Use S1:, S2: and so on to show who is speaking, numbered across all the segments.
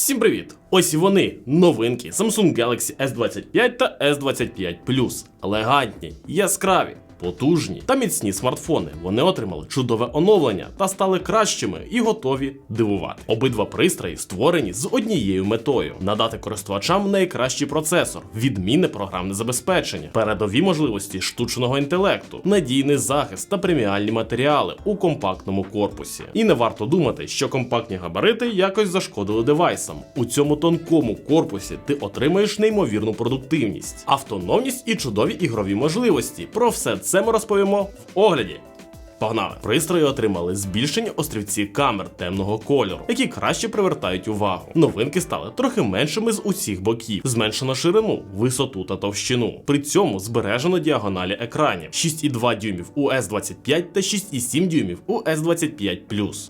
S1: Всім привіт! Ось і вони, новинки Samsung Galaxy S25 та S25 Plus. Елегантні, яскраві, потужні та міцні смартфони. Вони отримали чудове оновлення та стали кращими і готові дивувати. Обидва пристрої створені з однією метою: надати користувачам найкращий процесор, відмінне програмне забезпечення, передові можливості штучного інтелекту, надійний захист та преміальні матеріали у компактному корпусі. І не варто думати, що компактні габарити якось зашкодили девайсам. У цьому тонкому корпусі ти отримаєш неймовірну продуктивність, автономність і чудові ігрові можливості. Про все це ми розповімо в огляді. Погнали! Пристрої отримали збільшені острівці камер темного кольору, які краще привертають увагу. Новинки стали трохи меншими з усіх боків, зменшено ширину, висоту та товщину. При цьому збережено діагоналі екранів 6,2 дюймів у S25 та 6,7 дюймів у S25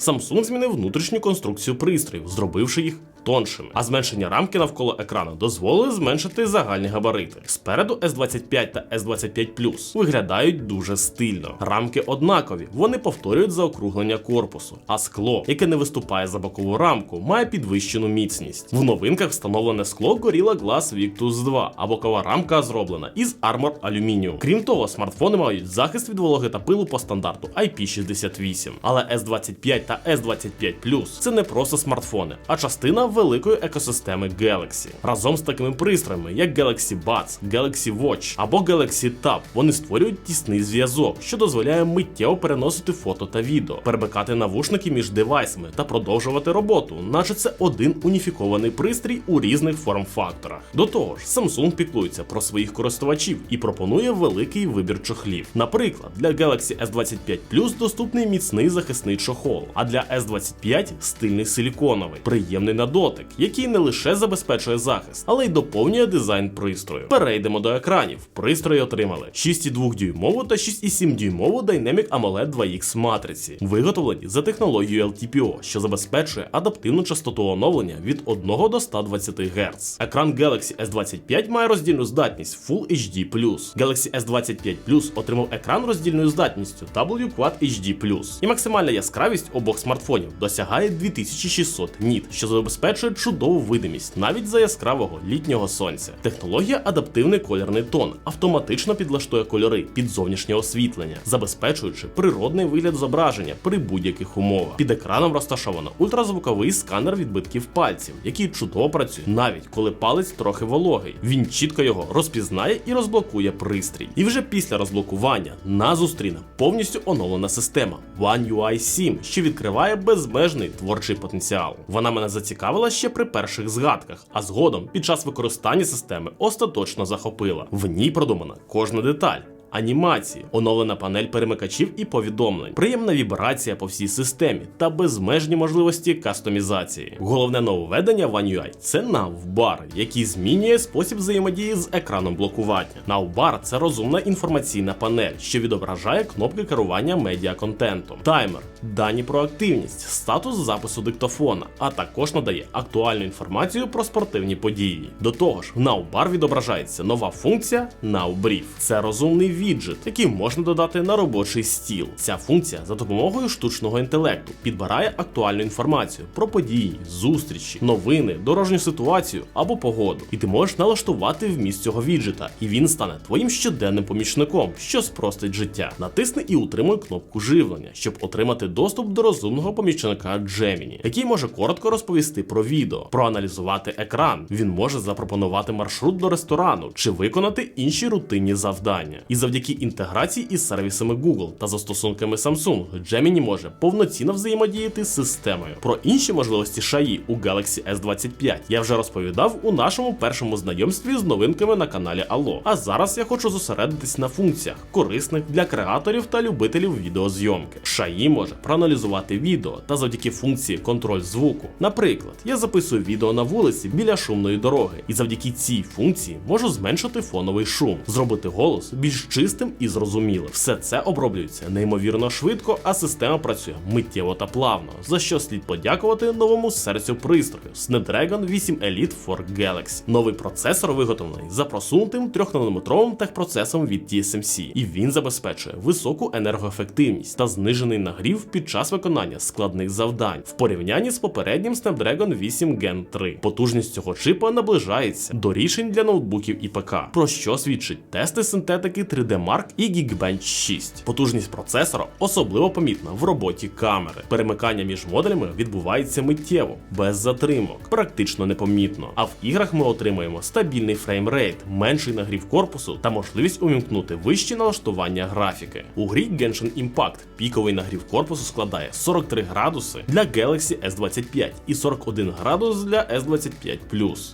S1: Samsung змінив внутрішню конструкцію пристроїв, зробивши їх. Тоншими, а зменшення рамки навколо екрану дозволили зменшити загальні габарити. Спереду S25 та S25 виглядають дуже стильно. Рамки однакові, вони повторюють заокруглення корпусу, а скло, яке не виступає за бокову рамку, має підвищену міцність. В новинках встановлене скло Gorilla Glass Victus 2, а бокова рамка зроблена із Armor алюмінію. Крім того, смартфони мають захист від вологи та пилу по стандарту IP68. Але S25 та S25 це не просто смартфони, а частина великої екосистеми Galaxy. Разом з такими пристроями, як Galaxy Buds, Galaxy Watch або Galaxy Tab, вони створюють тісний зв'язок, що дозволяє миттєво переносити фото та відео, перемикати навушники між девайсами та продовжувати роботу, наче це один уніфікований пристрій у різних форм-факторах. До того ж, Samsung піклується про своїх користувачів і пропонує великий вибір чохлів. Наприклад, для Galaxy S25 Plus доступний міцний захисний чохол, а для S25 стильний силіконовий, приємний на дотик, який не лише забезпечує захист, але й доповнює дизайн пристрою. Перейдемо до екранів. Пристрої отримали 6,2 дюймову та 6,7 дюймову Dynamic AMOLED 2X матриці, виготовлені за технологією LTPO, що забезпечує адаптивну частоту оновлення від 1 до 120 Гц. Екран Galaxy S25 має роздільну здатність Full HD+. Galaxy S25 Plus отримав екран роздільною здатністю W Quad HD+. І максимальна яскравість обох смартфонів досягає 2600 ніт, що забезпечує чудову видимість навіть за яскравого літнього сонця. Технологія адаптивний кольорний тон автоматично підлаштує кольори під зовнішнє освітлення, забезпечуючи природний вигляд зображення при будь-яких умовах. Під екраном розташовано ультразвуковий сканер відбитків пальців, який чудово працює навіть коли палець трохи вологий. Він чітко його розпізнає і розблокує пристрій. І вже після розблокування нас зустріне повністю оновлена система One UI 7, що відкриває безмежний творчий потенціал. Вона мене зацікавила ще при перших згадках, а згодом під час використання системи остаточно захопила. В ній продумана кожна деталь. Анімації, оновлена панель перемикачів і повідомлень, приємна вібрація по всій системі та безмежні можливості кастомізації. Головне нововведення One UI – це навбар, який змінює спосіб взаємодії з екраном блокування. Навбар це розумна інформаційна панель, що відображає кнопки керування медіаконтентом, таймер, дані про активність, статус запису диктофона, а також надає актуальну інформацію про спортивні події. До того ж, в Nowbar відображається нова функція Nowbrief. Це розумний віджит, який можна додати на робочий стіл. Ця функція за допомогою штучного інтелекту підбирає актуальну інформацію про події, зустрічі, новини, дорожню ситуацію або погоду. І ти можеш налаштувати вміст цього віджита, і він стане твоїм щоденним помічником, що спростить життя. Натисни і утримуй кнопку живлення, щоб отримати доступ до розумного помічника Gemini, який може коротко розповісти про відео, проаналізувати екран. Він може запропонувати маршрут до ресторану чи виконати інші рутинні завдання. І завдяки інтеграції із сервісами Google та застосунками Samsung, Gemini може повноцінно взаємодіяти з системою. Про інші можливості шаї у Galaxy S25 я вже розповідав у нашому першому знайомстві з новинками на каналі Allo. А зараз я хочу зосередитись на функціях, корисних для креаторів та любителів відеозйомки. Шаї може проаналізувати відео та завдяки функції контроль звуку. Наприклад, я записую відео на вулиці біля шумної дороги, і завдяки цій функції можу зменшити фоновий шум, зробити голос більш чистим чистим і зрозумілим. Все це оброблюється неймовірно швидко, а система працює миттєво та плавно, за що слід подякувати новому серцю пристрою Snapdragon 8 Elite for Galaxy. Новий процесор виготовлений за просунутим 3-нанометровим техпроцесом від TSMC, і він забезпечує високу енергоефективність та знижений нагрів під час виконання складних завдань в порівнянні з попереднім Snapdragon 8 Gen 3. Потужність цього чипа наближається до рішень для ноутбуків і ПК, про що свідчить тести синтетики 3D Mark і Geekbench 6. Потужність процесора особливо помітна в роботі камери. Перемикання між моделями відбувається миттєво, без затримок, практично непомітно. А в іграх ми отримуємо стабільний фреймрейт, менший нагрів корпусу та можливість увімкнути вищі налаштування графіки. У грі Genshin Impact піковий нагрів корпусу складає 43 градуси для Galaxy S25 і 41 градус для S25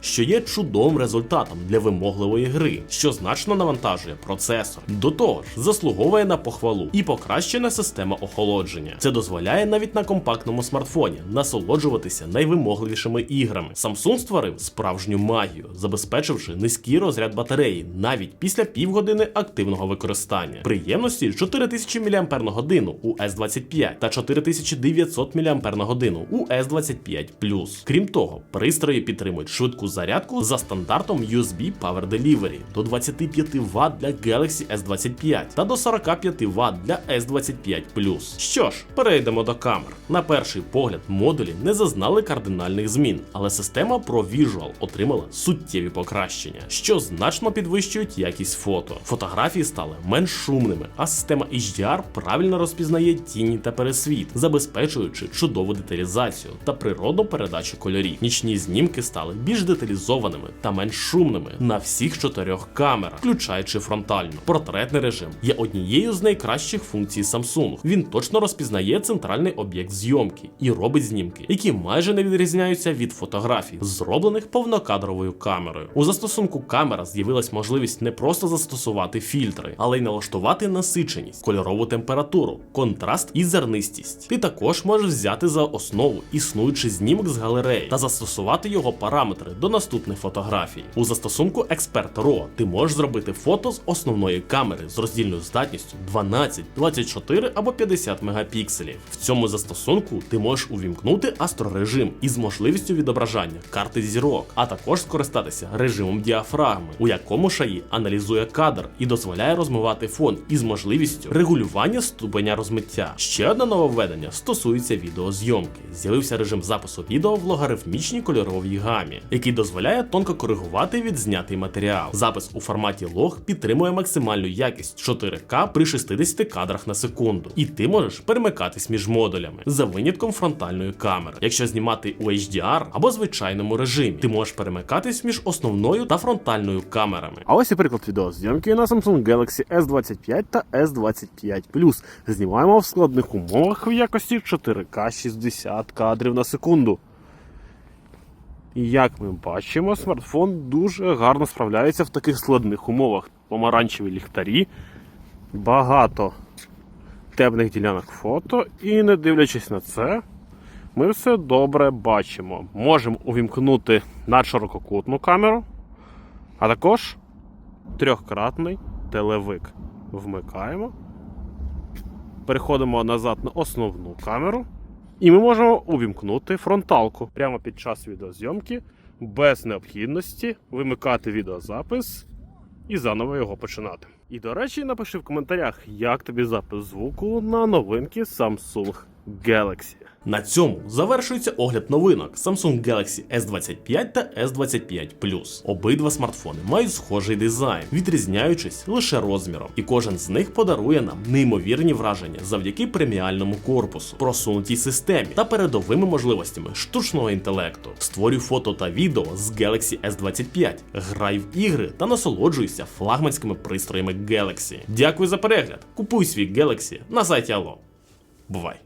S1: що є чудовим результатом для вимогливої гри, що значно навантажує процесор. До того ж, заслуговує на похвалу і покращена система охолодження. Це дозволяє навіть на компактному смартфоні насолоджуватися найвимогливішими іграми. Samsung створив справжню магію, забезпечивши низький розряд батареї навіть після півгодини активного використання. Приємності 4000 мАч у S25 та 4900 мАч у S25 Крім того, пристрої підтримують швидку зарядку за стандартом USB Power Delivery до 25 Вт для Galaxy S25 та до 45 Вт для S25 Що ж, перейдемо до камер. На перший погляд, модулі не зазнали кардинальних змін, але система ProVisual отримала суттєві покращення, що значно підвищують якість фото. Фотографії стали менш шумними, а система HDR правильно розпізнає тіні та пересвіт, забезпечуючи чудову деталізацію та природну передачу кольорів. Нічні знімки стали більш деталізованими та менш шумними на всіх чотирьох камерах, включаючи фронтальну. Портретний режим є однією з найкращих функцій Samsung. Він точно розпізнає центральний об'єкт зйомки і робить знімки, які майже не відрізняються від фотографій, зроблених повнокадровою камерою. У застосунку камера з'явилась можливість не просто застосувати фільтри, але й налаштувати насиченість, кольорову температуру, контраст і зернистість. Ти також можеш взяти за основу існуючий знімок з галереї та застосувати його параметри до наступних фотографій. У застосунку Expert RAW ти можеш зробити фото з основної камери з роздільною здатністю 12, 24 або 50 мегапікселів. В цьому застосунку ти можеш увімкнути астрорежим із можливістю відображення карти зірок, а також скористатися режимом діафрагми, у якому шаї аналізує кадр і дозволяє розмивати фон із можливістю регулювання ступеня розмиття. Ще одне нововведення стосується відеозйомки. З'явився режим запису відео в логарифмічній кольоровій гамі, який дозволяє тонко коригувати відзнятий матеріал. Запис у форматі лог підтримує максимальну якість 4К при 60 кадрах на секунду, і ти можеш перемикатись між модулями за винятком фронтальної камери. Якщо знімати у HDR або звичайному режимі, ти можеш перемикатись між основною та фронтальною камерами.
S2: А ось і приклад відеозйомки на Samsung Galaxy S25 та S25 Знімаємо в складних умовах в якості 4К 60 кадрів на секунду. І як ми бачимо, смартфон дуже гарно справляється в таких складних умовах. Помаранчеві ліхтарі, багато темних ділянок фото, і не дивлячись на це, ми все добре бачимо. Можемо увімкнути надширококутну камеру, а також трьохкратний телевик. Вмикаємо. Переходимо назад на основну камеру. І ми можемо увімкнути фронталку прямо під час відеозйомки, без необхідності вимикати відеозапис і заново його починати. І до речі, напиши в коментарях, як тобі запис звуку на новинки Samsung Galaxy.
S1: На цьому завершується огляд новинок Samsung Galaxy S25 та S25 Plus. Обидва смартфони мають схожий дизайн, відрізняючись лише розміром, і кожен з них подарує нам неймовірні враження завдяки преміальному корпусу, просунутій системі та передовими можливостями штучного інтелекту. Створюй фото та відео з Galaxy S25, грай в ігри та насолоджуйся флагманськими пристроями Galaxy. Дякую за перегляд. Купуй свій Galaxy на сайті Allo. Бувай!